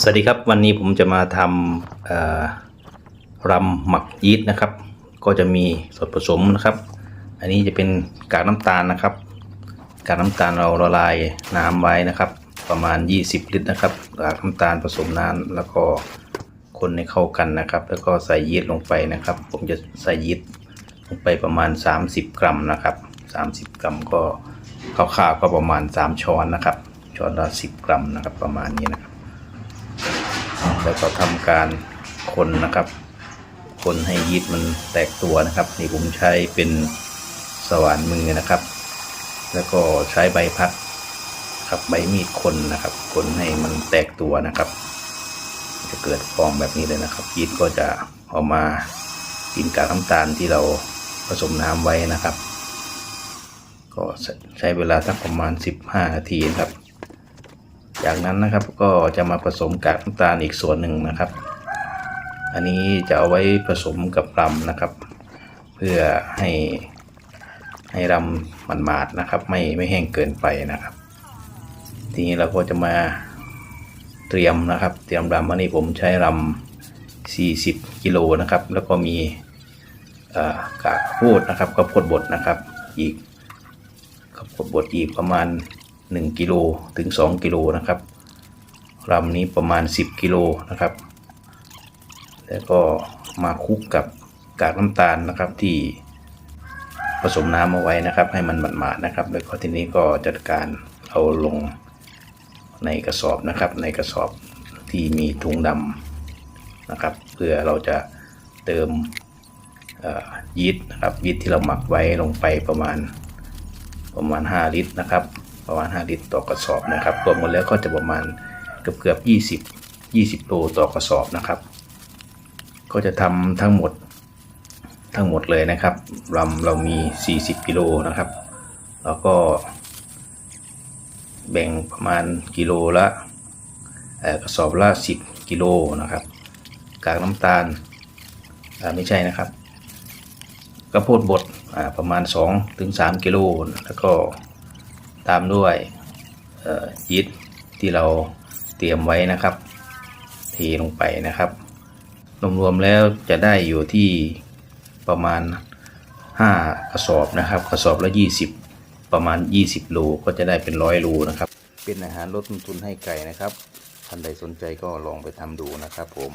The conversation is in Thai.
สวัสดีครับวันนี้ผมจะมาทำรำหมักยีสต์นะครับ ก็จะมีส่วนผสมนะครับ อันนี้จะเป็นกากน้ำตาลนะครับ กากน้ำตาลเราละลายน้ำไว้นะครับ ประมาณ 20 ลิตรนะครับกากน้ำตาลผสมน้ำแล้วก็คนให้เข้ากันนะครับ แล้วก็ใส่ยีสต์ลงไปนะครับ ผมจะใส่ยีสต์ลงไปประมาณ 30 กรัมนะครับ 30 กรัมก็คร่าวๆก็ประมาณ 3 ช้อนนะครับช้อนละ10 กรัมนะครับประมาณนี้นะครับ แล้วก็ทำการคนนะครับ คนให้ยีสต์มันแตกตัวนะครับ นี่ผมใช้เป็นสว่านมือนะครับ แล้วก็ใช้ใบพัดครับใบมีดคนนะครับ คนให้มันแตกตัวนะครับ จะเกิดฟองแบบนี้เลยนะครับยีสต์ก็จะออกมากินกากน้ำตาลที่เราผสมน้ำไว้นะครับ ก็ใช้เวลาสักประมาณ 15 นาทีครับ จากนั้นนะครับก็จะมาผสมกากน้ำตาลอีกส่วนหนึ่งนะครับ อันนี้จะเอาไว้ผสมกับรำนะครับ เพื่อให้ให้รำมันมาดนะครับ ไม่ไม่แห้งเกินไปนะครับ ทีนี้เราก็จะมาเตรียมนะครับ เตรียมรำอันนี้ผมใช้รำ40กิโลนะครับ แล้วก็มีกากพูดนะครับก็พดบดนะครับ อีกข้าวโพดบดอีกประมาณ 1กิโลถึง 2 กิโลนะครับลำนี้ประมาณ 10 กิโลนะครับ แล้วก็มาคลุกกับกากน้ำตาลนะครับที่ผสมน้ำเอาไว้นะครับ ให้มันหมาดๆนะครับ แล้วก็ทีนี้ก็จัดการเอาลงในกระสอบนะครับ ในกระสอบที่มีถุงดำนะครับ เพื่อเราจะเติมยีสต์นะครับยีสต์ที่เราหมักไว้ลงไปประมาณประมาณ 5 ลิตรนะครับ ประมาณ 5 ลิตรต่อกระสอบนะครับรวมหมดแล้วก็จะประมาณเกือบเกือบ20 20โลต่อกระสอบนะครับ ก็จะทำทั้งหมดทั้งหมดเลยนะครับรำเรามี 40กิโลนะครับ แล้วก็ แบ่งประมาณกิโลละกระสอบละ 10กิโลนะครับ กากน้ำตาลไม่ใช่นะครับกระโพดบดประมาณ2ถึง3กิโลแล้วก็ ตามด้วยยีสต์ที่เราเตรียมไว้นะครับเทลงไปนะครับรวมๆแล้วจะได้อยู่ที่ประมาณ 5 กระสอบนะครับ กระสอบละ 20 ประมาณ 20โลก็จะได้เป็นร้อยโลนะครับ เป็นอาหารลดต้นทุนให้ไก่นะครับท่านใดสนใจก็ลองไปทำดูนะครับผม